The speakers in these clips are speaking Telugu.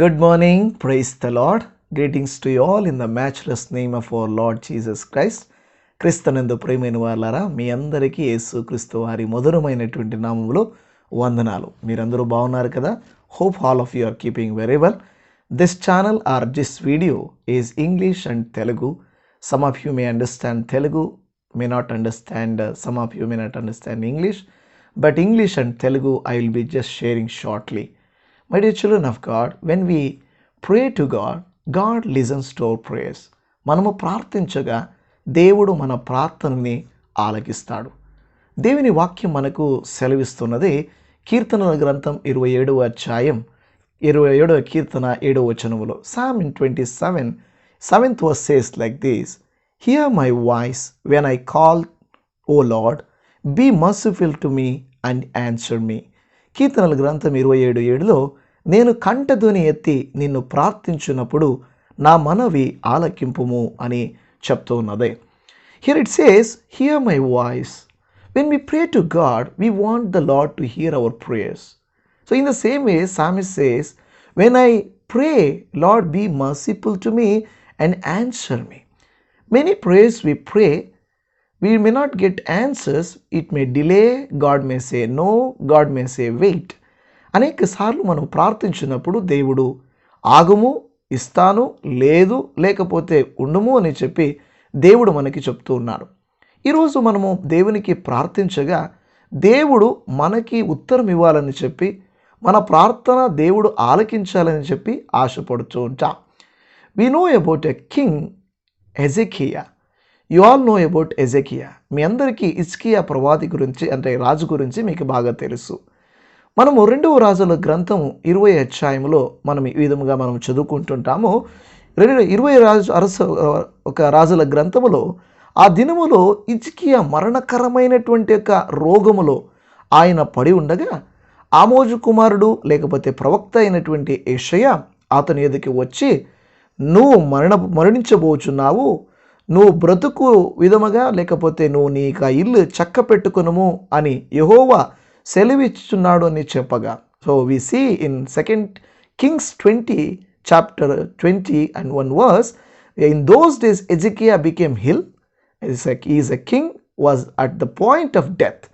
Good morning, praise the Lord. Greetings to you all in the matchless name of our Lord Jesus Christ. క్రిస్తనందు ప్రేమైన వాళ్ళారా మీ అందరికీ యేసు క్రీస్తు వారి మధురమైనటువంటి నామములో వందనాలు. మీరందరూ బాగున్నారు కదా? Hope all of you are keeping very well this channel or this video is English and Telugu some of you may understand Telugu may not understand some of you may not understand English but English and Telugu I will be just sharing shortly My dear children of God, when we pray to God, God listens to our prayers. మనము ప్రార్థించగా దేవుడు మన ప్రార్థనని ఆలకిస్తాడు. దేవుని వాక్యం మనకు సెలవిస్తున్నది కీర్తనల గ్రంథం ఇరవై ఏడవ అధ్యాయం ఇరవై ఏడవ కీర్తన ఏడవ వచనములో. Psalm in twenty seven seventh verse says like this hear my voice when I call O Lord be merciful to me and answer me కీర్తనల గ్రంథం ఇరవై ఏడు ఏడులో నేను కంటధ్వని ఎత్తి నిన్ను ప్రార్థించినప్పుడు నా మనవి ఆలకింపుము అని చెప్తున్నదే hear it says hear my voice when we pray to God we want the Lord to hear our prayers so in the same way psalms says when I pray Lord be merciful to me and answer me many prayers we pray we may not get answers, it may delay, God may say no, God may say wait. అనేక సార్లు మనం ప్రార్థించినప్పుడు దేవుడు ఆగుము ఇస్తాను లేదు లేకపోతే ఉండుము అని చెప్పి దేవుడు మనకి చెప్తూ ఉన్నాడు ఈరోజు మనము దేవునికి ప్రార్థించగా దేవుడు మనకి ఉత్తరం ఇవ్వాలని చెప్పి మన ప్రార్థన దేవుడు ఆలకించాలని చెప్పి ఆశపడుతూ ఉంటాం. We know about a king Hezekiah you all know about Hezekiah మీ అందరికీ ఇస్కియా ప్రవాది గురించి అంటే రాజు గురించి మీకు బాగా తెలుసు. మనము రెండవ రాజుల గ్రంథం ఇరవై అధ్యాయంలో మనం ఈ విధముగా మనం చదువుకుంటుంటాము. రెండు ఇరవై రాజు అరస ఒక రాజుల గ్రంథములో ఆ దినములో ఇజ్కియా మరణకరమైనటువంటి యొక్క రోగములో ఆయన పడి ఉండగా ఆమోజు కుమారుడు లేకపోతే ప్రవక్త అయినటువంటి ఏషయ అతని ఎదుకి వచ్చి నువ్వు మరణ మరణించబోచున్నావు. నువ్వు బ్రతుకు విధముగా లేకపోతే నువ్వు నీకు ఆ ఇల్లు చక్క పెట్టుకునుము అని యహోవా సెలవిచ్చున్నాడు అని చెప్పగా. So we see in second Kings twenty chapter twenty and one verse in those days Hezekiah became ill is a king was at the point of death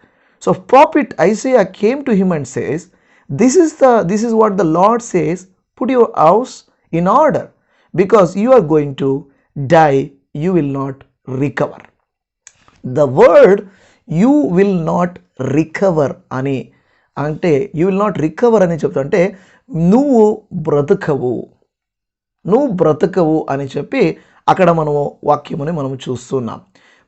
so prophet Isaiah came to him and says this is the this is what the Lord says put your house in order because you are going to die you will not recover the word you will not recover అని అంటే యూ విల్ నాట్ రికవర్ అని చెప్తా అంటే నువ్వు బ్రతకవు. నువ్వు బ్రతకవు అని చెప్పి అక్కడ మనము వాక్యముని మనం చూస్తున్నాం.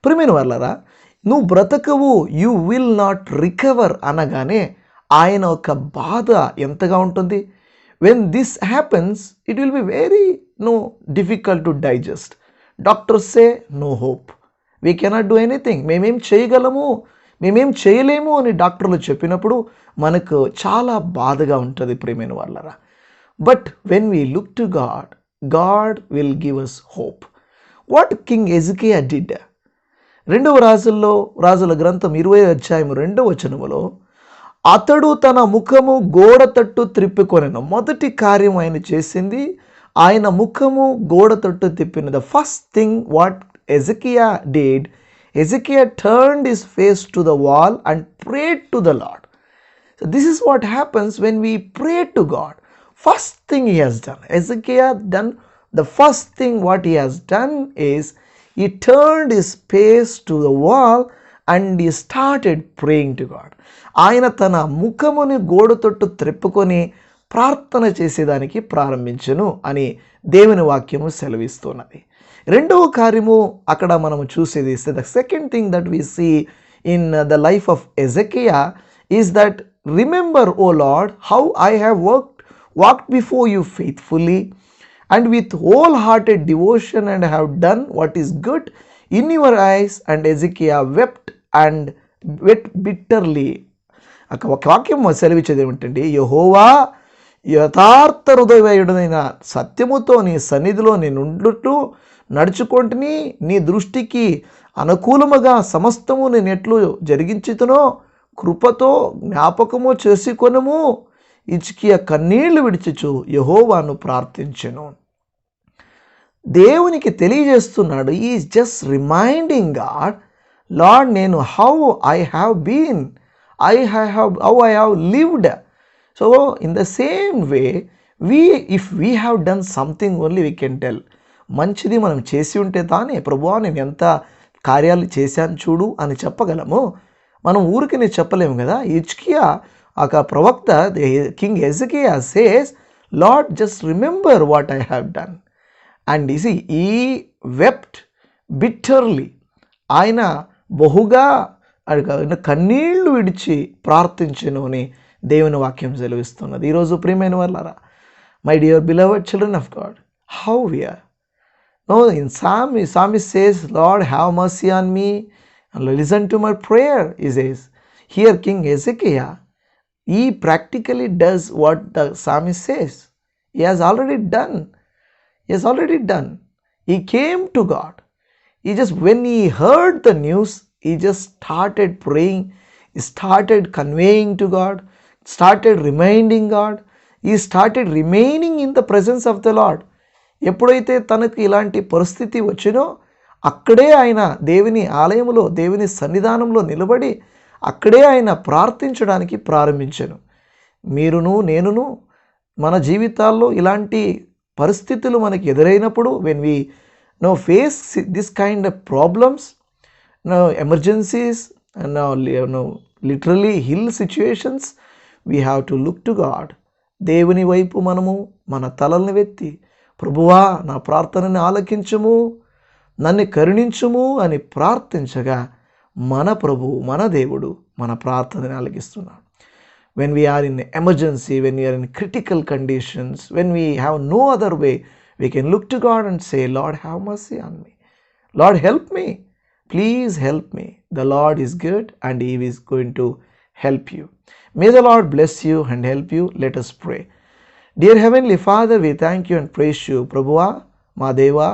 ప్రిమిన వాళ్ళరా నువ్వు బ్రతకవు యూ విల్ నాట్ రికవర్ అనగానే ఆయన ఒక బాధ ఎంతగా ఉంటుంది? When this happens it will be very no difficult to digest doctors say no hope we cannot do anything మేమేం చేయగలము? మేమేం చేయలేము? అని డాక్టర్లు చెప్పినప్పుడు మనకు చాలా బాధగా ఉంటుంది ప్రేమైన వాళ్ళరా. But when we look to God God will give us hope what king Hezekiah did రెండవ రాజుల్లో రాజుల గ్రంథం ఇరవై అధ్యాయం రెండవ వచనములో అతడు తన ముఖము గోడ తట్టు త్రిప్పుకొనెను. మొదటి కార్యం ఆయన చేసింది ఆయన ముఖము గోడ తట్టు తిప్పిన the first thing what Hezekiah did Hezekiah turned his face to the wall and prayed to the Lord so this is what happens when we pray to God first thing he has done Hezekiah done the first thing what he has done is he turned his face to the wall and he started praying to God ఆయన తన ముఖముని గోడ తొట్టు త్రెప్పుకొని ప్రార్థన చేసేదానికి ప్రారంభించను అని దేవుని వాక్యము సెలవిస్తున్నది. రెండవ కార్యము అక్కడ మనం చూసేది the second thing that we see in the life of Hezekiah is that remember O Lord how I have work walk before you faithfully and with whole hearted devotion and have done what is good in your eyes and wept wept and wept bitterly ఒక వాక్యం సెలవిచ్చేది ఏమిటంటే యహోవా యథార్థ హృదయుడైన సత్యముతో నీ సన్నిధిలో నేను నడుచుకుంటుని నీ దృష్టికి అనుకూలముగా సమస్తము నేను ఎట్లు జరిగించుతునో కృపతో జ్ఞాపకము చేసుకొనము. ఇచ్కియా కన్నీళ్ళు విడిచిచు యహోవాను ప్రార్థించెను. దేవునికి తెలియజేస్తున్నాడు is just reminding God Lord నేను how I have been I have how I have lived so in the same way we if we have done something only we can tell మంచిది మనం చేసి ఉంటే తానే ప్రభువా నేను ఎంత కార్యాలు చేశాను చూడు అని చెప్పగలము. మనం ఊరికి నేను చెప్పలేము కదా. ఇచ్కియా ఒక ప్రవక్త king Hezekiah says Lord just remember what I have done and EC he wept bitterly ఆయన బహుగా కన్నీళ్ళు విడిచి ప్రార్థించను అని దేవుని వాక్యం సెలవిస్తున్నది. ఈరోజు ప్రియమైన వాళ్ళరా my dear beloved children of God how we are no in psalm psalm says Lord have mercy on me listen to my prayer is as here king Hezekiah he practically does what the psalm says he has already done he has already done. He came to God. He just, when he heard the news, he just started praying, he started conveying to God, started reminding God he started reminding in the presence of the Lord ఎప్పుడైతే తనకు ఇలాంటి పరిస్థితి వచ్చినో అక్కడే ఆయన దేవుని ఆలయంలో దేవుని సన్నిధానంలో నిలబడి అక్కడే ఆయన ప్రార్థించడానికి ప్రారంభించాను. మీరును నేనును మన జీవితాల్లో ఇలాంటి పరిస్థితులు మనకి ఎదురైనప్పుడు when we no face this kind of problems no emergencies no no literally ill situations we have to look to God దేవుని వైపు మనము మన తలల్ని వెత్తి ప్రభువా నా ప్రార్థనని ఆలకించుము నన్ను కరుణించుము అని ప్రార్థించగా మన ప్రభు మన దేవుడు మన ప్రార్థనని ఆలకిస్తున్నాడు. When we are in emergency when we are in critical conditions when we have no other way we can look to God and say Lord have mercy on me Lord help me please help me the Lord is good and he is going to help you. May the Lord bless you and help you. Let us pray. Dear heavenly father we thank you and praise you ప్రభువా మా దేవా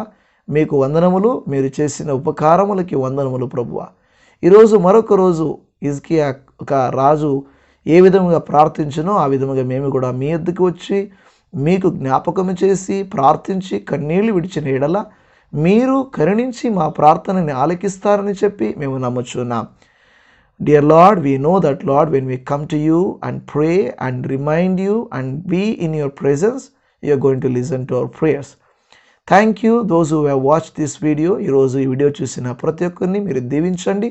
మీకు వందనములు మీరు చేసిన ఉపకారములకి వందనములు ప్రభువా ఈరోజు మరొక రోజు ఇజ్కియా ఒక రాజు ఏ విధంగా ప్రార్థించనో ఆ విధముగా మేము కూడా మీ ఎద్దుకు వచ్చి మీకు జ్ఞాపకం చేసి ప్రార్థించి కన్నీళ్ళు విడిచిన ఎడల మీరు కరుణించి మా ప్రార్థనని ఆలకిస్తారని చెప్పి మేము నమ్ముచున్నాం Dear Lord, we know that, Lord, when we come to you and pray and remind you and be in your presence, you are going to listen to our prayers. Thank you those who have watch this video ఈరోజు ఈ వీడియో చూసిన ప్రతి ఒక్కరిని మీరు దీవించండి.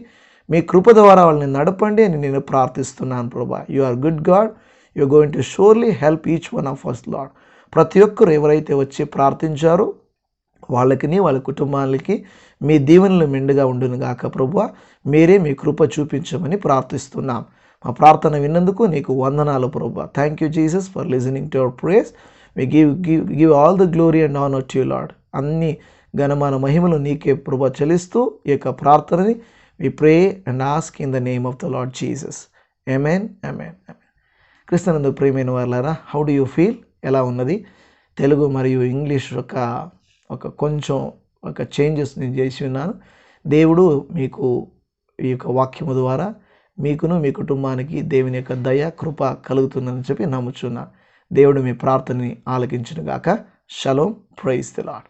మీ కృప ద్వారా వాళ్ళని నడపండి అని నేను ప్రార్థిస్తున్నాను ప్రభా. You are good God you going to surely help each one of us Lord ప్రతి ఒక్కరు ఎవరైతే వచ్చి ప్రార్థించారో వాళ్ళకిని వాళ్ళ కుటుంబాలకి మీ దీవెనలు మెండుగా ఉండును గాక ప్రభువ. మీరే మీ కృప చూపించమని ప్రార్థిస్తున్నాం. మా ప్రార్థన విన్నందుకు నీకు వందనాలు ప్రభు thank you Jesus for listening to our prayers we give give give all the glory and honour to Lord అన్ని ఘనమాన మహిమలు నీకే ప్రభు చెల్లిస్తూ ఈ యొక్క ప్రార్థనని we pray and ask in the name of the Lord Jesus amen amen amen క్రిస్తనందు ప్రేమైన వాళ్ళారా హౌ డు యూ ఫీల్ ఎలా ఉన్నది? తెలుగు మరియు ఇంగ్లీష్ యొక్క ఒక కొంచెం ఒక చేంజెస్ నేను చేసి ఉన్నాను. దేవుడు మీకు ఈ యొక్క వాక్యము ద్వారా మీకును మీ కుటుంబానికి దేవుని యొక్క దయ కృప కలుగుతుందని చెప్పి నమ్ముచున్నాను దేవుడు మీ ప్రార్థనని ఆలకించిన గాక షలోం ప్రైస్ ది లాడ్